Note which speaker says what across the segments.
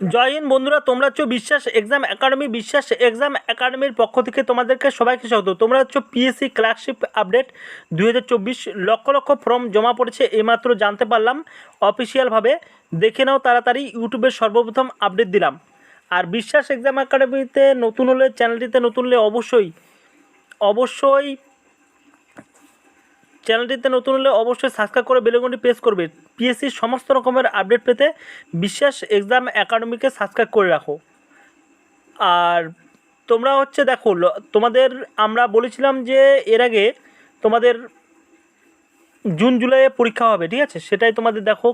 Speaker 1: জয় হিন্দ বন্ধুরা, তোমরা হচ্ছ বিশ্বাস এক্সাম একাডেমি, বিশ্বাস এক্সাম একাডেমির পক্ষ থেকে তোমাদেরকে সবাইকে স্বাগত। তোমরা হচ্ছ পিএসসি ক্লার্কশিপ আপডেট দু হাজার চব্বিশ, লক্ষ লক্ষ ফর্ম জমা পড়েছে, এইমাত্র জানতে পারলাম অফিসিয়ালভাবে দেখে নাও তাড়াতাড়ি, ইউটিউবে সর্বপ্রথম আপডেট দিলাম। আর বিশ্বাস এক্সাম একাডেমিতে নতুন হলে চ্যানেলটিতে নতুন হলে অবশ্যই অবশ্যই চ্যানেলটিতে নতুন হলে অবশ্যই সাবস্ক্রাইব করে বেলগুনটি প্রেস করবে। পিএসসির সমস্ত রকমের আপডেট পেতে বিশ্বাস এক্সাম একাডেমিকে সাবস্ক্রাইব করে রাখো। আর তোমরা হচ্ছে দেখো তোমাদের আমরা বলেছিলাম যে এর আগে তোমাদের জুন জুলাইয়ে পরীক্ষা হবে, ঠিক আছে? সেটাই তোমাদের দেখো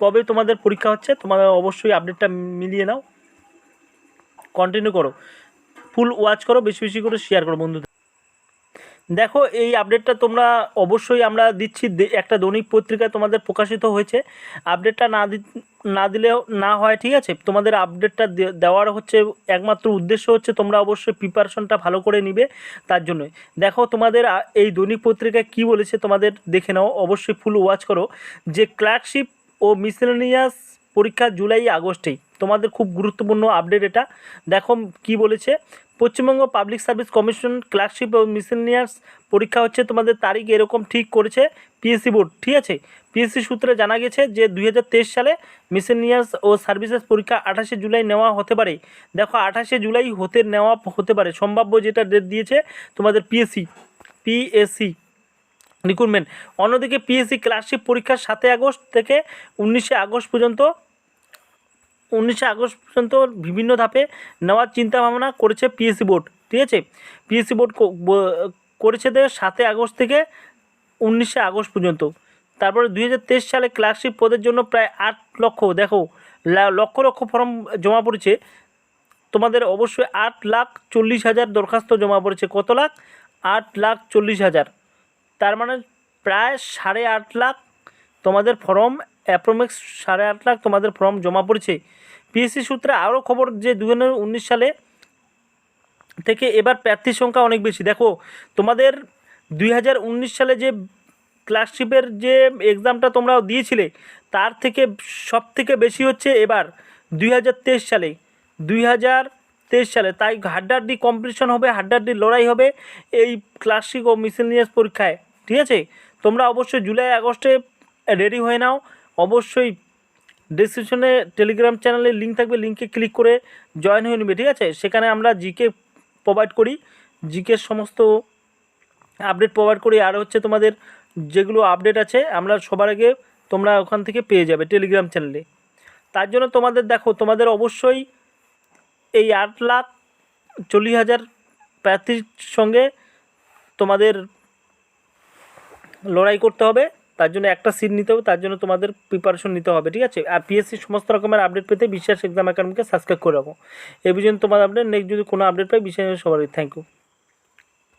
Speaker 1: কবে তোমাদের পরীক্ষা হচ্ছে, তোমাদের অবশ্যই আপডেটটা মিলিয়ে নাও। কন্টিনিউ করো। ফুল ওয়াচ করো, বেশি বেশি করে শেয়ার করো বন্ধুদের। দেখো, এই আপডেটটা তোমরা অবশ্যই আমরা দিচ্ছি। একটা দৈনিক পত্রিকায় তোমাদের প্রকাশিত হয়েছে। আপডেটটা না দি, না দিলেও না হয়, ঠিক আছে? তোমাদের আপডেটটা দেওয়ার হচ্ছে একমাত্র উদ্দেশ্য হচ্ছে তোমরা অবশ্যই প্রিপারেশনটা ভালো করে নিবে তার জন্যই। দেখো, তোমাদের এই দৈনিক পত্রিকায় কি বলেছে তোমাদের দেখে নাও। অবশ্যই ফুল ওয়াচ করো। যে ক্লার্কশিপ ও মিসেলেনিয়াস পরীক্ষা জুলাই, আগস্টেই। তোমাদের খুব গুরুত্বপূর্ণ আপডেট এটা। দেখো কি বলেছে, Paschimbanga public service commission clerkship ও মিসেলিনিয়াস পরীক্ষা হচ্ছে তোমাদের তারিখ এরকম ঠিক করেছে পিএসসি বোর্ড ঠিক আছে? পিএসসি সূত্রে জানা গেছে যে দুই হাজার তেইশ সালে মিসেলিনিয়াস ও সার্ভিসেস পরীক্ষা আঠাশে জুলাই নেওয়া হতে পারে। দেখো আঠাশে জুলাই হতে নেওয়া হতে পারে। সম্ভাব্য যেটা ডেট দিয়েছে তোমাদের পিএসসি পিএসসি রিক্রুটমেন্ট অন্যদিকে পিএসসি ক্লার্কশিপ পরীক্ষা সাতই আগস্ট থেকে উনিশে আগস্ট পর্যন্ত, উনিশে আগস্ট পর্যন্ত বিভিন্ন ধাপে নেওয়ার চিন্তা ভাবনা করেছে পিএসসি বোর্ড, ঠিক আছে? পিএসসি বোর্ড করেছে দেখ সাতই আগস্ট থেকে উনিশে আগস্ট পর্যন্ত। তারপরে দুই হাজার তেইশ সালে ক্লার্কশিপ পদের জন্য প্রায় আট লক্ষ, দেখো লক্ষ লক্ষ ফর্ম জমা পড়েছে। তোমাদের অবশ্যই আট লাখ চল্লিশ হাজার দরখাস্ত জমা পড়েছে। কত লাখ? আট লাখ চল্লিশ হাজার। তার মানে প্রায় সাড়ে আট লাখ তোমাদের ফর্ম অ্যাপ্রোমেক্স সাড়ে আট লাখ তোমাদের ফর্ম জমা পড়েছে। পিএসসি সূত্রে আরও খবর যে দু সালে থেকে এবার প্রার্থীর সংখ্যা অনেক বেশি। দেখো, তোমাদের দুই হাজার উনিশ সালে যে ক্লার্কশিপের যে এক্সামটা তোমরা দিয়েছিলে, তার থেকে সব থেকে বেশি হচ্ছে এবার দুই হাজার তেইশ সালে। দুই হাজার তেইশ সালে, তাই হাড্ডাহাড্ডি কম্পিটিশন হবে, হাড্ডাহাড্ডি লড়াই হবে এই ক্লাসিক ও মিসেলিনিয়াস পরীক্ষায়। ঠিক আছে? তোমরা অবশ্যই জুলাই, আগস্টে রেডি হয়ে নাও। অবশ্যই ডিসক্রিপশনে টেলিগ্রাম চ্যানেলের লিঙ্ক থাকবে। লিঙ্কে ক্লিক করে জয়েন হয়ে নেবে, ঠিক আছে? সেখানে আমরা জিকে প্রোভাইড করি। জিকের সমস্ত আপডেট প্রোভাইড করি। আর হচ্ছে তোমাদের যেগুলো আপডেট আছে, আমরা সবার আগে তোমরা ওখান থেকে পেয়ে যাবে টেলিগ্রাম চ্যানেলে তার জন্য তোমাদের দেখো, তোমাদের অবশ্যই এই আট লাখ চল্লিশ হাজার প্রার্থীর সঙ্গে তোমাদের লড়াই করতে হবে, তার জন্য একটা সিট নিতে হবে, তার জন্য তোমাদের প্রিপারেশন নিতে হবে, ঠিক আছে? আর পিএসসি সমস্ত রকমের আপডেট পেতে বিশ্বাস এক্সাম একাডেমিকে সাবস্ক্রাইব করে রাখো। এ পর্যন্ত তোমার আপডেট নেক্সট যদি কোনো আপডেট পাই বিশ্বাস সবারই থ্যাংক ইউ